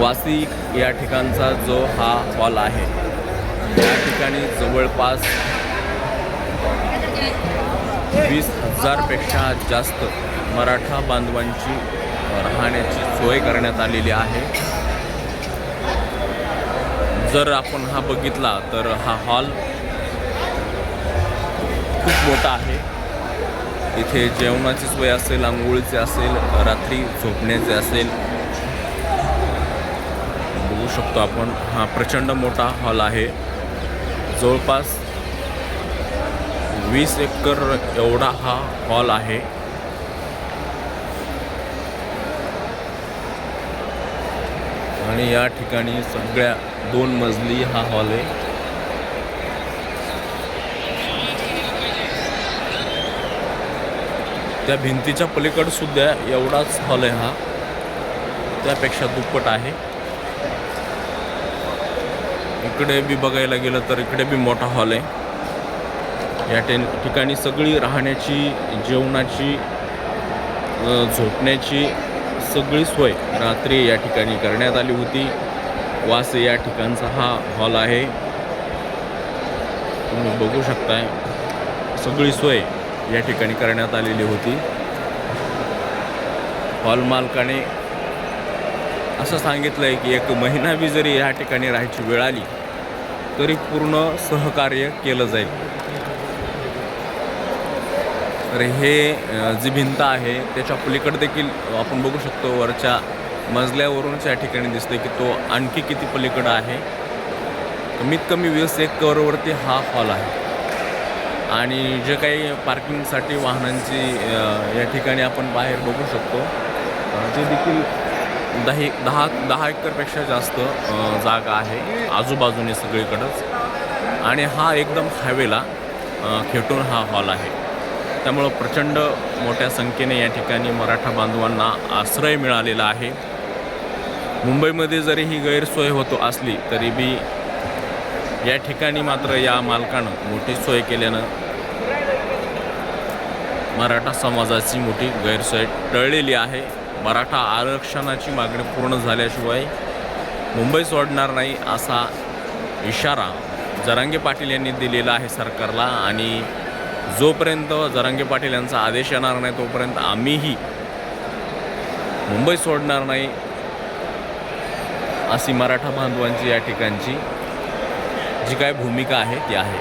वासी या ठिकाणचा जो हा हॉल आहे या ठिकाणी जवळपास वीस हजारपेक्षा जास्त मराठा बांधवांची राहण्याची सोय करण्यात आलेली आहे. जर आपण हा बघितला तर हा हॉल खूप मोठा आहे. इथे जेवणाची सोय असेल आंघोळीचे असेल रात्री झोपण्याचे असेल बघू शकतो आपण. हा प्रचंड मोठा हॉल आहे. जवळपास वीस एकर एवढा हा हॉल आहे. आणि या ठिकाणी सगळ्या दोन मजली हा हॉल आहे. त्या भिंतीच्या पलीकडसुद्धा एवढाच हॉल आहे हा. त्यापेक्षा दुप्पट आहे. इकडे बी बघायला गेलं तर इकडे बी मोठा हॉल आहे. या टे ठिकाणी सगळी राहण्याची जेवणाची झोपण्याची सगळी सोय रात्री या ठिकाणी करण्यात आली होती. वास या ठिकाणचा हा हॉल आहे. तुम्ही बघू शकताय. सगळी सोय या ठिकाणी करण्यात आलेली होती. हॉल मालकाने असं सांगितलं आहे की एक महिना बी जरी या ठिकाणी राहायची वेळ आली तरी पूर्ण सहकार्य केलं जाईल. तर हे जी भिंत आहे त्याच्या पलीकडे देखील आपण बघू शकतो वरच्या मजल्यावरूनच या ठिकाणी दिसते की तो आणखी किती पलीकडं आहे. कमीत कमी वीस एकरवरती हा हॉल आहे. आणि जे काही पार्किंगसाठी वाहनांची या ठिकाणी आपण बाहेर बघू शकतो. जे ते देखील दही दहा दहा एकरपेक्षा जास्त जागा आहे. आजूबाजूने सगळीकडंच. आणि हा एकदम हायवेला खेटून हा हॉल आहे. त्यामुळं प्रचंड मोठ्या संख्येने या ठिकाणी मराठा बांधवांना आश्रय मिळालेला आहे. मुंबईमध्ये जरी ही गैरसोय होतो असली तरी बी या ठिकाणी मात्र या मालकानं मोठी सोय केल्यानं मराठा समाजाची मोठी गैरसोय टळलेली आहे. मराठा आरक्षणाची मागणी पूर्ण झाल्याशिवाय मुंबई सोडणार नाही असा इशारा जरांगे पाटील यांनी दिलेला आहे सरकारला आणि जोपर्यंत जरांगे पाटील यांचा आदेश येणार नाही तोपर्यंत आम्हीही मुंबई सोडणार नाही अशी मराठा बांधवांची या ठिकाणची जी काय भूमिका आहे ती आहे.